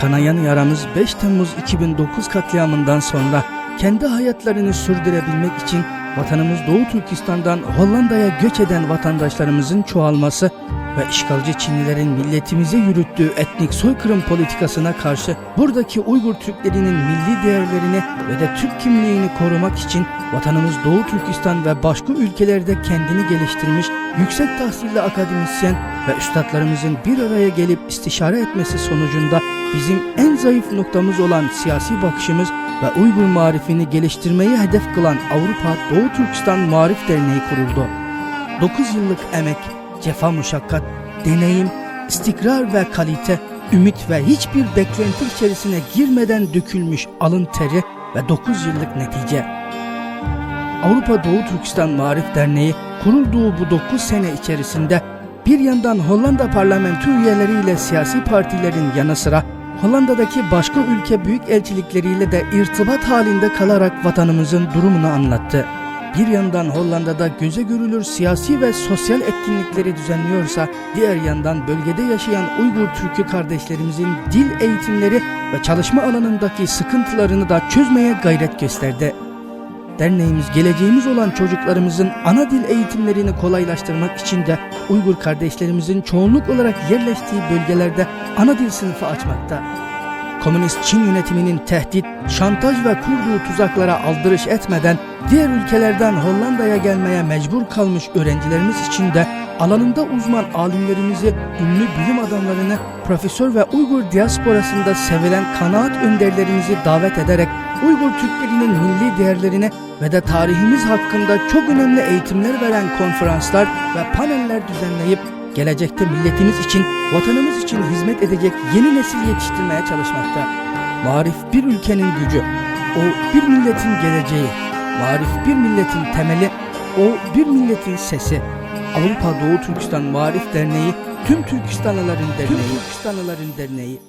Kanayan yaramız 5 Temmuz 2009 katliamından sonra kendi hayatlarını sürdürebilmek için vatanımız Doğu Türkistan'dan Hollanda'ya göç eden vatandaşlarımızın çoğalması ve işgalci Çinlilerin milletimize yürüttüğü etnik soykırım politikasına karşı buradaki Uygur Türklerinin milli değerlerini ve de Türk kimliğini korumak için vatanımız Doğu Türkistan ve başka ülkelerde kendini geliştirmiş yüksek tahsilli akademisyen ve üstadlarımızın bir araya gelip istişare etmesi sonucunda bizim en zayıf noktamız olan siyasi bakışımız ve Uygur marifini geliştirmeyi hedef kılan Avrupa Doğu Türkistan Marif Derneği kuruldu. 9 yıllık emek, cefa muşakkat, deneyim, istikrar ve kalite, ümit ve hiçbir beklenti içerisine girmeden dökülmüş alın teri ve 9 yıllık netice. Avrupa Doğu Türkistan Marif Derneği kurulduğu bu 9 sene içerisinde bir yandan Hollanda parlamento üyeleriyle siyasi partilerin yanı sıra Hollanda'daki başka ülke büyük elçilikleriyle de irtibat halinde kalarak vatanımızın durumunu anlattı. Bir yandan Hollanda'da göze görülür siyasi ve sosyal etkinlikleri düzenliyorsa, diğer yandan bölgede yaşayan Uygur Türk'ü kardeşlerimizin dil eğitimleri ve çalışma alanındaki sıkıntılarını da çözmeye gayret gösterdi. Derneğimiz geleceğimiz olan çocuklarımızın ana dil eğitimlerini kolaylaştırmak için de Uygur kardeşlerimizin çoğunluk olarak yerleştiği bölgelerde ana dil sınıfı açmakta. Komünist Çin yönetiminin tehdit, şantaj ve kurduğu tuzaklara aldırış etmeden diğer ülkelerden Hollanda'ya gelmeye mecbur kalmış öğrencilerimiz için de alanında uzman alimlerimizi, ünlü bilim adamlarını, profesör ve Uygur diasporasında sevilen kanaat önderlerimizi davet ederek Uygur Türklerinin milli değerlerini ve de tarihimiz hakkında çok önemli eğitimler veren konferanslar ve paneller düzenleyip gelecekte milletimiz için, vatanımız için hizmet edecek yeni nesil yetiştirmeye çalışmakta. Marif bir ülkenin gücü, o bir milletin geleceği, marif bir milletin temeli, o bir milletin sesi. Avrupa Doğu Türkistan Marif Derneği, tüm Türkistanlıların derneği, Türkistanlıların derneği